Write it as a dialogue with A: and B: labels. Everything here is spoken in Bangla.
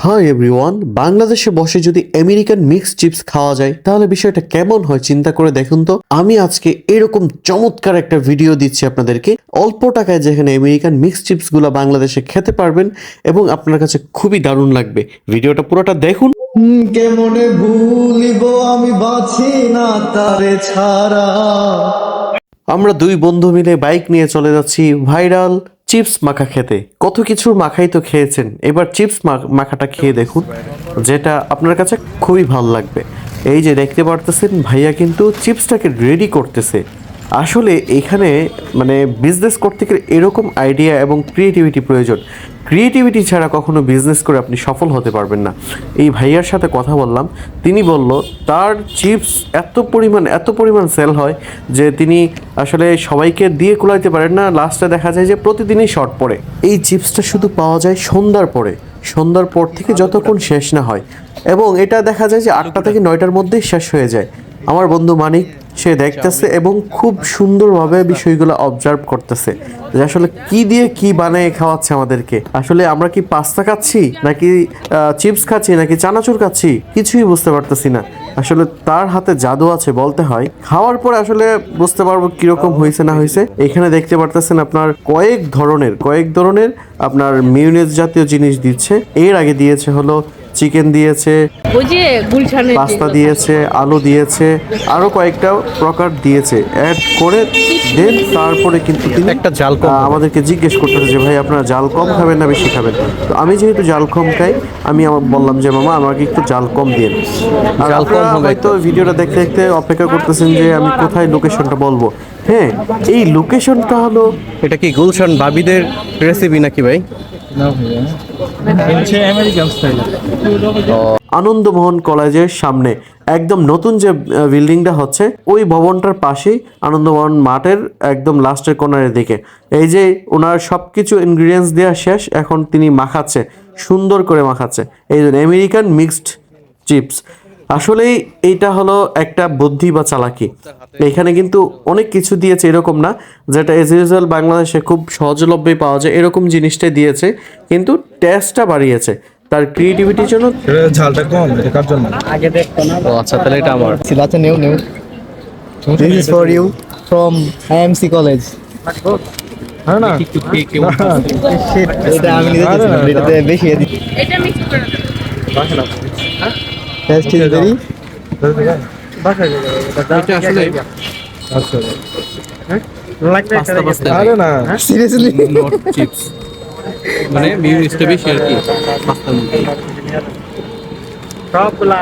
A: হাই এভরিওয়ান বাংলাদেশে বসে যদি আমেরিকান মিক্স চিপস খাওয়া যায় তাহলে বিষয়টা কেমন হয় চিন্তা করে দেখুন তো। আমি আজকে এরকম চমৎকার একটা ভিডিও দিচ্ছি আপনাদেরকে। অল্প টাকায় যেখানে আমেরিকান মিক্স চিপসগুলো বাংলাদেশে খেতে পারবেন এবং আপনার কাছে খুবই দারুণ লাগবে। ভিডিওটা পুরোটা দেখুন।
B: কেমনে ভুলিব আমি বাঁচি না তারে ছাড়া?
A: আমরা দুই বন্ধু মিলে বাইক নিয়ে চলে যাচ্ছি ভাইরাল চিপস মাখা খেতে। কত কিছু মাখাই তো খেয়েছেন। এবার চিপস মাখাটা খেয়ে দেখুন, যেটা আপনার কাছে খুবই ভালো লাগবে। এই যে দেখতে পারতেছেন, ভাইয়া কিন্তু চিপসটাকে রেডি করতেছে। আসলে এখানে মানে বিজনেস করতে গেলে এরকম আইডিয়া এবং ক্রিয়েটিভিটি প্রয়োজন। ক্রিয়েটিভিটি ছাড়া কখনো বিজনেস করে আপনি সফল হতে পারবেন না। এই ভাইয়ার সাথে কথা বললাম, তিনি বলল, তার চিপস এত পরিমাণ এত পরিমাণ সেল হয় যে তিনি আসলে সবাইকে দিয়ে কুলাইতে পারেন না। লাস্টে দেখা যায় যে প্রতিদিনই শর্ট পড়ে। এই চিপসটা শুধু পাওয়া যায় সন্ধ্যার পরে। সন্ধ্যার পর থেকে যতক্ষণ শেষ না হয়। এবং এটা দেখা যায় যে আটটা থেকে নয়টার মধ্যেই শেষ হয়ে যায়। আমার বন্ধু মানিক সে দেখতেছে এবং খুব সুন্দরভাবে বিষয়গুলো অবজার্ভ করতেছে যে আসলে কি দিয়ে কি বানিয়ে খাওয়াচ্ছে আমাদেরকে। আসলে আমরা কি পাস্তা খাচ্ছি, নাকি চিপস খাচ্ছি, নাকি চানাচুর খাচ্ছি? কিছুই বুঝতে পারতেছি না। আসলে তার হাতে জাদু আছে বলতে হয়। খাওয়ার পরে আসলে বুঝতে পারব কীরকম হয়েছে না হয়েছে। এখানে দেখতে পারতেছেন আপনার কয়েক ধরনের কয়েক ধরনের আপনার মিউনেজ জাতীয় জিনিস দিচ্ছে। এর আগে দিয়েছে হলো চিকেন দিয়েছে পাস্তা দিয়েছে আলু দিয়েছে আরও কয়েকটা প্রকার দিয়েছে। অ্যাড করে দেন তারপরে কিন্তু তিনি
C: একটা জাল
A: আমাদেরকে জিজ্ঞেস করতেছে যে ভাই আপনারা জাল কম খাবেন না বেশি খাবেন? তো আমি যেহেতু জাল কম খাই আমি আমার বললাম যে মামা আমাকে একটু জাল কম দিন। আর
C: জাল কম
A: আপনারা
C: হবে
A: হয়তো ভিডিওটা দেখতে দেখতে অপেক্ষা করতেছেন যে আমি কোথায় লোকেশনটা বলব। হ্যাঁ এই লোকেশনটা হলো
C: এটা কি গুলশান ভাবিদের রেসিপি নাকি ভাই?
A: আনন্দমোহন কলেজের সামনে একদম নতুন যে বিল্ডিংটা হচ্ছে, ওই ভবনটার পাশেই আনন্দমোহন মাঠের একদম লাস্টের কোনারের দিকে। এই যে ওনার সব কিছু ইনগ্রিডিয়েন্টস দেওয়া শেষ, এখন তিনি মাখাচ্ছে, সুন্দর করে মাখাচ্ছে। এই আমেরিকান মিক্সড চিপস আসলেই এইটা হলো একটা বুদ্ধি বা চালাকি। এখানে কিন্তু অনেক কিছু দিয়েছে এরকম না যেটা এজ ইউজুয়াল বাংলাদেশে খুব সহজলভ্যে পাওয়া যায় এরকম জিনিসটাই দিয়েছে কিন্তু টেস্টটা বাড়িয়েছে। তার ক্রিয়েটিভিটির জন্য
B: ঝালটা কম এটা কার জন্য?
C: ও আচ্ছা তাহলে এটা আমার।
D: Silata new new. This is for you. From IMC College.
B: হ্যাঁ না।
D: এটা আমি নিজে দিয়েছিলাম এটাতে বেশি
E: এটা মিক্স করে দাও।
C: পাস্তা পাস্তা নট চিপস মানে মিউনিসটা বেশি আর কি পাস্তার মধ্যে
F: সবগুলা